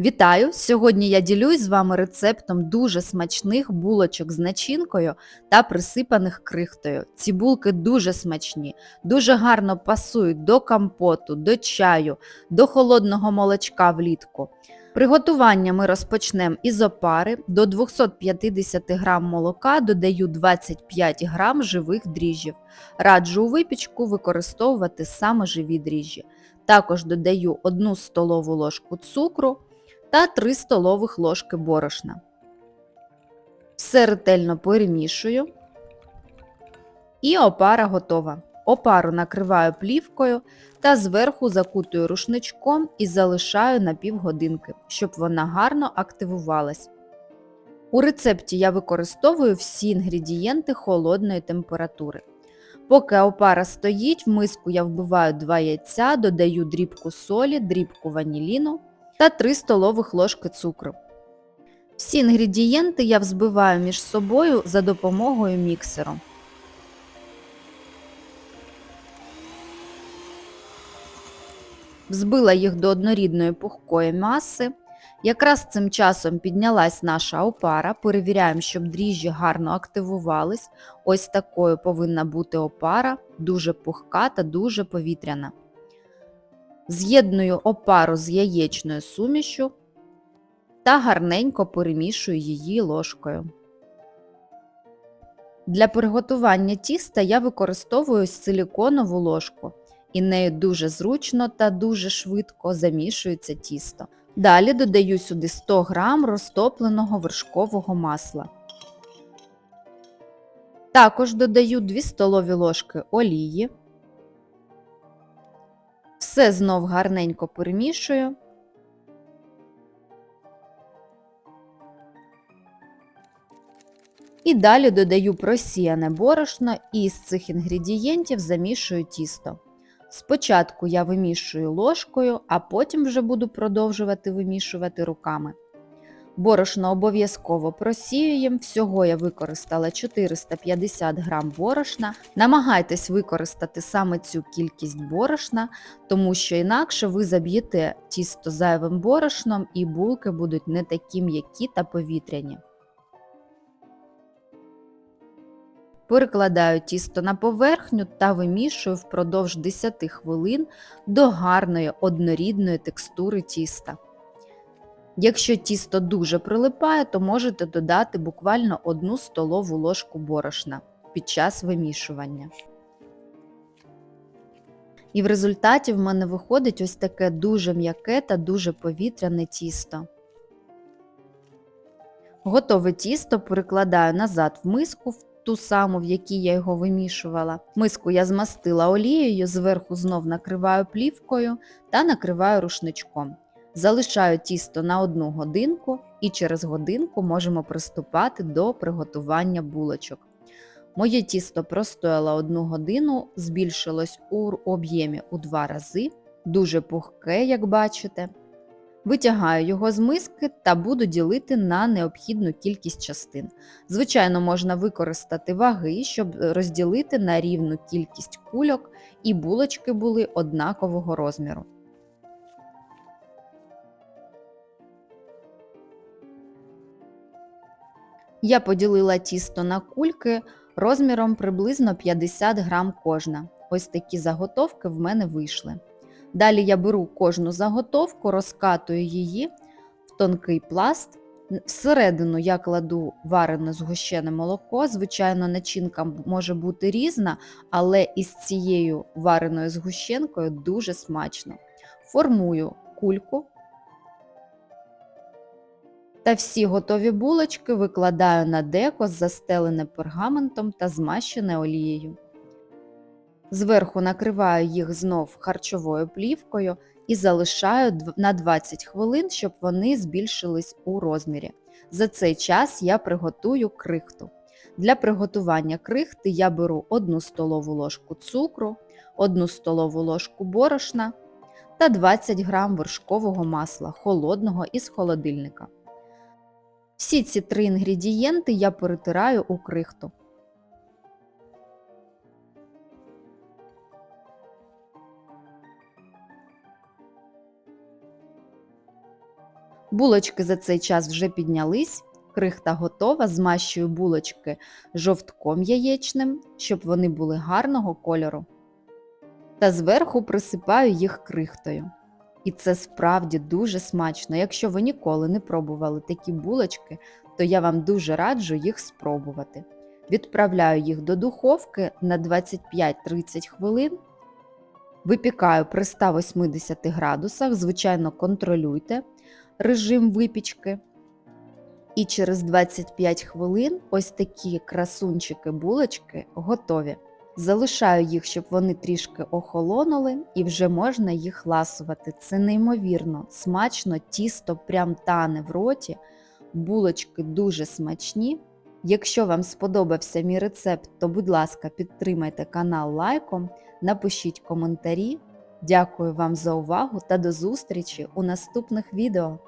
Вітаю! Сьогодні я ділюсь з вами рецептом дуже смачних булочок з начинкою та присипаних крихтою. Ці булки дуже смачні, дуже гарно пасують до компоту, до чаю, до холодного молочка влітку. Приготування ми розпочнемо із опари. До 250 г молока додаю 25 г живих дріжджів. Раджу у випічку використовувати саме живі дріжджі. Також додаю 1 столову ложку цукру та 3 столових ложки борошна. Все ретельно перемішую. І опара готова. Опару накриваю плівкою та зверху закутую рушничком і залишаю на півгодинки, щоб вона гарно активувалась. У рецепті я використовую всі інгредієнти холодної температури. Поки опара стоїть, в миску я вбиваю 2 яйця, додаю дрібку солі, дрібку ваніліну та 3 столових ложки цукру. Всі інгредієнти я взбиваю між собою за допомогою міксеру. Взбила їх до однорідної пухкої маси. Якраз цим часом піднялась наша опара. Перевіряємо, щоб дріжджі гарно активувались. Ось такою повинна бути опара, дуже пухка та дуже повітряна. З'єдную опару з яєчною сумішю та гарненько перемішую її ложкою. Для приготування тіста я використовую силіконову ложку, і нею дуже зручно та дуже швидко замішується тісто. Далі додаю сюди 100 г розтопленого вершкового масла. Також додаю 2 столові ложки олії. Все знов гарненько перемішую. І далі додаю просіяне борошно і з цих інгредієнтів замішую тісто. Спочатку я вимішую ложкою, а потім вже буду продовжувати вимішувати руками. Борошно обов'язково просіюємо, всього я використала 450 г борошна. Намагайтесь використати саме цю кількість борошна, тому що інакше ви заб'єте тісто зайвим борошном і булки будуть не такі м'які та повітряні. Перекладаю тісто на поверхню та вимішую впродовж 10 хвилин до гарної однорідної текстури тіста. Якщо тісто дуже прилипає, то можете додати буквально 1 столову ложку борошна під час вимішування. І в результаті в мене виходить ось таке дуже м'яке та дуже повітряне тісто. Готове тісто перекладаю назад в миску, в ту саму, в якій я його вимішувала. Миску я змастила олією, зверху знов накриваю плівкою та накриваю рушничком. Залишаю тісто на одну годинку і через годинку можемо приступати до приготування булочок. Моє тісто простояло одну годину, збільшилось у об'ємі у два рази, дуже пухке, як бачите. Витягаю його з миски та буду ділити на необхідну кількість частин. Звичайно, можна використати ваги, щоб розділити на рівну кількість кульок, і булочки були однакового розміру. Я поділила тісто на кульки розміром приблизно 50 грам кожна. Ось такі заготовки в мене вийшли. Далі я беру кожну заготовку, розкатую її в тонкий пласт. Всередину я кладу варене згущене молоко. Звичайно, начинка може бути різна, але із цією вареною згущенкою дуже смачно. Формую кульку. Та всі готові булочки викладаю на деко, застелене пергаментом та змащене олією. Зверху накриваю їх знов харчовою плівкою і залишаю на 20 хвилин, щоб вони збільшились у розмірі. За цей час я приготую крихту. Для приготування крихти я беру 1 столову ложку цукру, 1 столову ложку борошна та 20 г вершкового масла холодного із холодильника. Всі ці три інгредієнти я перетираю у крихту. Булочки за цей час вже піднялись, крихта готова, змащую булочки жовтком яєчним, щоб вони були гарного кольору. Та зверху присипаю їх крихтою. І це справді дуже смачно. Якщо ви ніколи не пробували такі булочки, то я вам дуже раджу їх спробувати. Відправляю їх до духовки на 25-30 хвилин. Випікаю при 180 градусах, звичайно, контролюйте режим випічки. І через 25 хвилин ось такі красунчики булочки готові. Залишаю їх, щоб вони трішки охолонули, і вже можна їх ласувати. Це неймовірно, смачно, тісто прям тане в роті. Булочки дуже смачні. Якщо вам сподобався мій рецепт, то будь ласка, підтримайте канал лайком, напишіть коментарі. Дякую вам за увагу та до зустрічі у наступних відео.